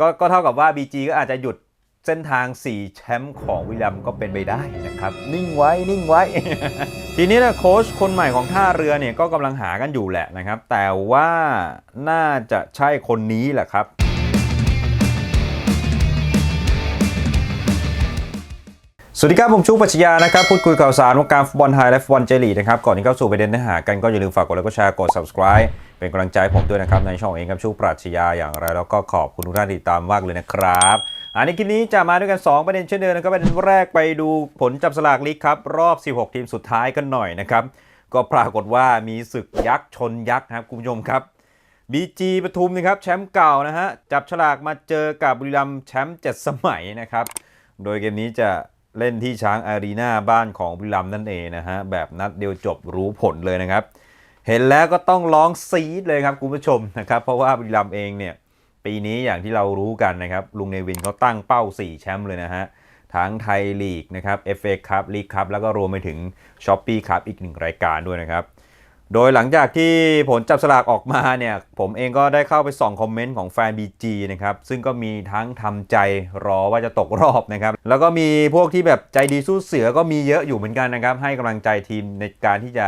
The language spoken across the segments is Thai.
ก็ก็เท่ากับว่า BG ก็อาจจะหยุดเส้นทาง 4 แชมป์ของวิลลัมก็เป็นไปได้นะครับ นิ่งไว้นิ่งไว้ ทีนี้นะโค้ชคนใหม่ของท่าเรือเนี่ยก็กำลังหากันอยู่แหละนะครับ แต่ว่าน่าจะใช่คนนี้แหละครับ สวัสดีครับ ผมชูปัชญานะครับ พูดคุยข่าวสารวงการฟุตบอลไทยและฟุตบอลเจลีนะครับ ก่อนที่เข้าสู่ประเด็นเนื้อหากันก็อย่าลืมฝากกดไลค์กดแชร์กด subscribe เป็นกำลังใจผมด้วยนะครับ ในช่องเองครับชูปรัชญาอย่างไร แล้วก็ขอบคุณทุกท่านที่ติดตามมากเลยนะครับ อันในคลิปนี้จะมาด้วยกัน 2 ประเด็นเช่นเดิมนะครับประเด็นแรกไปดูผลจับสลากลีกครับรอบ 16 ทีมสุดท้ายกันหน่อยนะครับก็ปรากฏว่ามีศึกยักษ์ชนยักษ์ครับคุณผู้ชมครับ BG ปทุมนะครับแชมป์เก่านะฮะจับฉลากมาเจอกับบุรีรัมย์แชมป์7สมัยนะครับโดยเกมนี้จะ เล่นที่ช้างอารีนาบ้านของบุรีรัมย์นั่นเองนะฮะ แบบนัดเดียวจบรู้ผลเลยนะครับ เห็นแล้วก็ต้องร้องซีดเลยครับคุณผู้ชมนะครับ เพราะว่าบุรีรัมย์เองเนี่ย ปีนี้อย่างที่เรารู้กันนะครับ ลุงเนวินเขาตั้งเป้า 4 แชมป์เลยนะฮะ ทั้งไทยลีกนะครับเอฟเอคัพลีกคัพแล้วก็รวมไปถึงช้อปปี้คัพอีกหนึ่งรายการด้วยนะครับ โดยหลังจากที่ผลจับสลากออกมาเนี่ย ผมเองก็ได้เข้าไปส่องคอมเมนต์ของแฟน BG นะครับ ซึ่งก็มีทั้งทำใจรอว่าจะตกรอบนะครับ แล้วก็มีพวกที่แบบใจดีสู้เสือก็มีเยอะอยู่เหมือนกันนะครับ ให้กำลังใจทีมในการที่จะ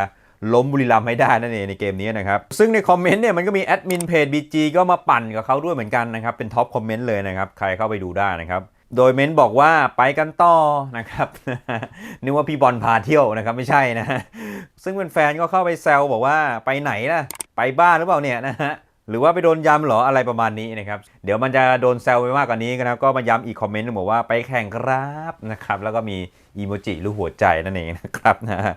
ล้มบุรีรัมย์ให้ได้นั่นเองในเกมนี้นะครับ ซึ่งในคอมเมนต์เนี่ยมันก็มีแอดมินเพจ BG ก็มาปั่นกับเขาด้วยเหมือนกันนะครับ เป็นท็อปคอมเมนต์เลยนะครับ ใครเข้าไปดูได้นะครับ โดยเม้นบอกว่าไปกันต่อนะครับนึกว่าพี่บอลพาเที่ยวนะครับไม่ใช่นะซึ่งแฟนๆก็เข้าไปแซวบอกว่าไปไหนล่ะไปบ้านหรือเปล่าเนี่ยนะฮะหรือว่าไปโดนยำเหรออะไรประมาณนี้นะครับเดี๋ยวมันจะโดนแซวไปมากกว่านี้นะครับก็มาย้ำอีกคอมเมนต์หนึ่งบอกว่าไปแข่งครับนะครับแล้วก็มีอีโมจิรูปหัวใจนั่นเองนะครับนะฮะ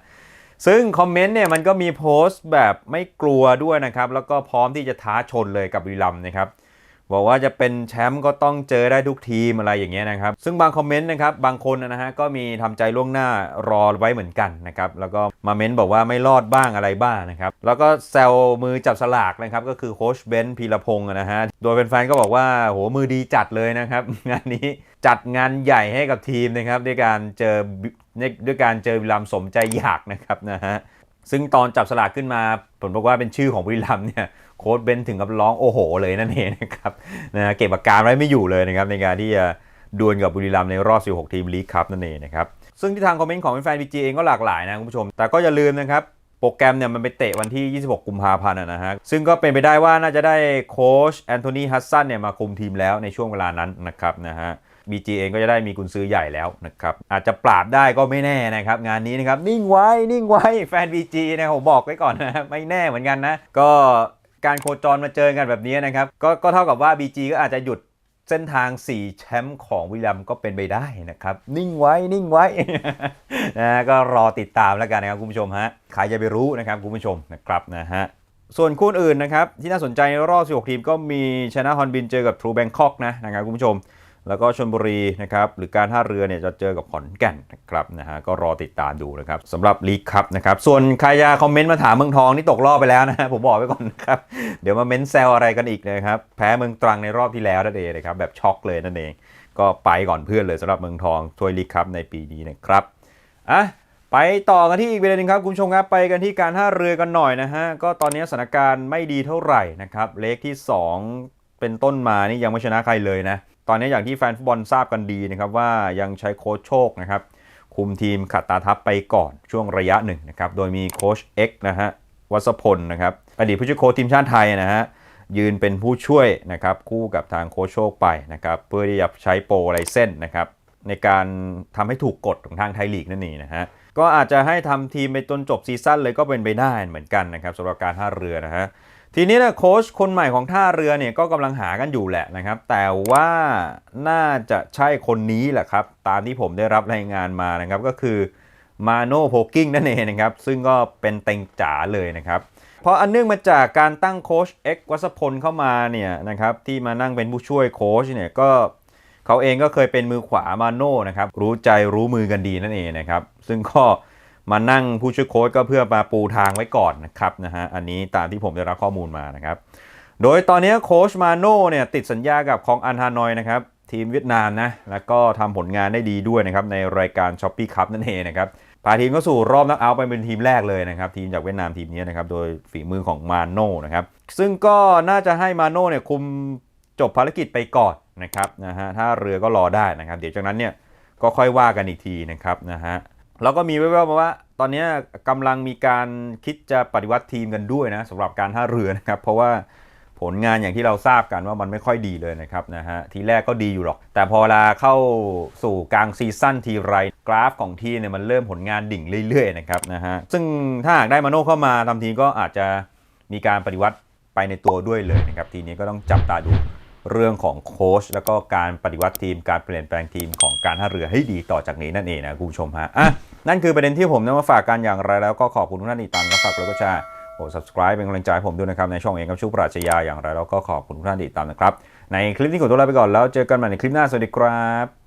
ซึ่งคอมเมนต์เนี่ยมันก็มีโพสต์แบบไม่กลัวด้วยนะครับแล้วก็พร้อมที่จะท้าชนเลยกับบุรีรัมนะครับ บอกว่าจะเป็นแชมป์ก็ต้องเจอได้ทุกทีมอะไรอย่างเงี้ยนะครับ ซึ่งบางคอมเมนต์นะครับบางคนนะฮะก็มีทำใจล่วงหน้ารอไว้เหมือนกันนะครับแล้วก็มาเม้นบอกว่าไม่รอดบ้างอะไรบ้างนะครับแล้วก็แซวมือจับสลากนะครับก็คือโค้ชเบนซ์พีรพงศ์นะฮะโดยแฟนๆก็บอกว่าโหมือดีจัดเลยนะครับงานนี้จัดงานใหญ่ให้กับทีมนะครับด้วยการเจอด้วยการเจอวิลลัมสมใจอยากนะครับนะฮะ ซึ่งตอนจับสลากขึ้นมาผมบอกว่าเป็นชื่อของบุรีรัมเนี่ยโค้ดเบนถึงกับร้องโอ้โห เลยนั่นเองนะครับนะเก็บอาการไว้ไม่อยู่เลยนะครับในการที่จะดวลกับบุรีรัมในรอบ 16 ทีมลีกคัพนั่นเองนะครับซึ่งที่ทางคอมเมนต์ของแฟนบีจีเองก็หลากหลายนะคุณผู้ชม แต่ก็อย่าลืมนะครับ โปรแกรมเนี่ยมันไปเตะวันที่ 26 กุมภาพันธ์นะฮะ ซึ่งก็เป็นไปได้ว่าน่าจะได้โค้ชแอนโทนีฮัสซันเนี่ยมาคุมทีมแล้วในช่วงเวลานั้นนะครับนะฮะ BG เองก็จะได้มีกุญซื้อใหญ่แล้วนะครับ อาจจะปราบได้ก็ไม่แน่นะครับ งานนี้นะครับ นิ่งไว้ นิ่งไว้ แฟน BG นะผมบอกไว้ก่อนนะ ไม่แน่เหมือนกันนะ ก็การโคจรมาเจอกันแบบนี้นะครับ ก็ก็เท่ากับว่า BG ก็อาจจะหยุด เส้นทาง 4 แชมป์ของวิลลัมก็เป็นไปได้นะครับ นิ่งไว้นิ่งไว้นะก็รอติดตามแล้วกันนะครับคุณผู้ชมฮะใครจะไปรู้นะครับคุณผู้ชมนะครับนะฮะส่วนคู่อื่นนะครับ ที่น่าสนใจรอบ 16 ทีมก็มีชนะฮอนบินเจอกับทรูแบงคอกนะนะครับคุณผู้ชม แล้วก็ชนบุรีนะครับหรือการท่าเรือเนี่ยจะเจอกับขอนแก่นนะครับนะฮะก็รอติดตามดูนะครับสำหรับลีกคัพนะครับส่วนใครจะคอมเมนต์มาถามเมืองทองนี่ตกรอบไปแล้วนะฮะผมบอกไว้ก่อนนะครับ เดี๋ยวมาเม้นแซวอะไรกันอีกนะครับ แพ้เมืองตรังในรอบที่แล้วนั่นเองนะครับแบบช็อกเลยนั่นเอง ก็ไปก่อนเพื่อนเลยสำหรับเมืองทองถ้วยลีกคัพในปีนี้นะครับอะไปต่อกันที่อีกประเด็นนึงครับคุณผู้ชมครับไปกันที่การท่าเรือกันหน่อยนะฮะก็ตอนนี้สถานการณ์ไม่ดีเท่าไหร่นะครับเลขที่ 2 เป็นต้นมานี่ยังไม่ชนะใครเลยนะ ตอนนี้อย่างที่แฟนฟุตบอลทราบกันดีนะครับว่ายังใช้โค้ชโชคนะครับคุมทีมขัดตาทัพไปก่อนช่วงระยะหนึ่งนะครับโดยมีโค้ชเอ็กนะฮะวัสพลนะครับอดีตผู้ช่วยโค้ชทีมชาติไทยนะฮะยืนเป็นผู้ช่วยนะครับคู่กับทางโค้ชโชคไปนะครับเพื่อที่จะใช้โปรไลเส้นนะครับในการทำให้ถูกกฎของทางไทยลีกนั่นเองนะฮะก็อาจจะให้ทำทีมไปจนจบซีซั่นเลยก็เป็นไปได้เหมือนกันนะครับสำหรับการท่าเรือนะฮะ ทีนี้นะโค้ชคนใหม่ของท่าเรือเนี่ยก็กำลังหากันอยู่แหละนะครับ แต่ว่าน่าจะใช่คนนี้แหละครับ ตามที่ผมได้รับรายงานมานะครับ ก็คือมาโนโพกิ้งนั่นเองนะครับ ซึ่งก็เป็นเต็งจ๋าเลยนะครับ เพราะอันเนื่องมาจากการตั้งโค้ชเอ็กวัสพลเข้ามาเนี่ยนะครับที่มานั่งเป็นผู้ช่วยโค้ชเนี่ยก็เขาเองก็เคยเป็นมือขวามาโน่นะครับรู้ใจรู้มือกันดีนั่นเองนะครับ ซึ่งก็ มานั่งผู้ช่วยโค้ชก็เพื่อมาปูทางไว้ก่อนนะครับนะฮะอันนี้ตามที่ผมได้รับข้อมูลมานะครับ โดยตอนนี้โค้ชมาโน่เนี่ยติดสัญญากับของอันฮานอยนะครับทีมเวียดนามนะแล้วก็ทำผลงานได้ดีด้วยนะครับในรายการช้อปปี้คัพนั่นเองนะครับพาทีมก็สู่รอบนักเอาไปเป็นทีมแรกเลยนะครับ ทีมจากเวียดนามทีมนี้นะครับ โดยฝีมือของมาโน่นะครับ ซึ่งก็น่าจะให้มาโน่เนี่ยคุมจบภารกิจไปก่อนนะครับนะฮะถ้าเรือก็รอได้นะครับ เดี๋ยวจากนั้นเนี่ยก็ค่อยว่ากันอีกทีนะครับนะฮะ แล้วก็มีแว่วๆมาว่า ตอนนี้กำลังมีการคิดจะปฏิวัติทีมกันด้วยนะสำหรับการท่าเรือนะครับ เพราะว่าผลงานอย่างที่เราทราบกันว่ามันไม่ค่อยดีเลยนะครับนะฮะทีแรกก็ดีอยู่หรอก แต่พอเวลาเข้าสู่กลางซีซั่นทีไรกราฟของทีเนี่ยมันเริ่มผลงานดิ่งเรื่อยๆนะครับนะฮะซึ่งถ้าหากได้มาโน่เข้ามาทำทีก็อาจจะมีการปฏิวัติไปในตัวด้วยเลยนะครับ ทีนี้ก็ต้องจับตาดู เรื่องของโค้ชแล้วก็การปฏิวัติทีมการเปลี่ยนแปลงทีมของการท่าเรือให้ดีต่อจากนี้นั่นเองนะคุณผู้ชมฮะอะนั่นคือประเด็นที่ผมนำมาฝากกันอย่างไรแล้วก็ขอบคุณทุกท่านที่ตามรับฝากแล้วก็แชร์โอ้ subscribe เป็นกำลังใจผมด้วยนะครับในช่องเองกับชูปราชญาอย่างไรแล้วก็ขอบคุณทุกท่านที่ติดตามนะครับ ในคลิปนี้ขอตัวลาไปก่อนแล้วเจอกันใหม่ในคลิปหน้าสวัสดีครับ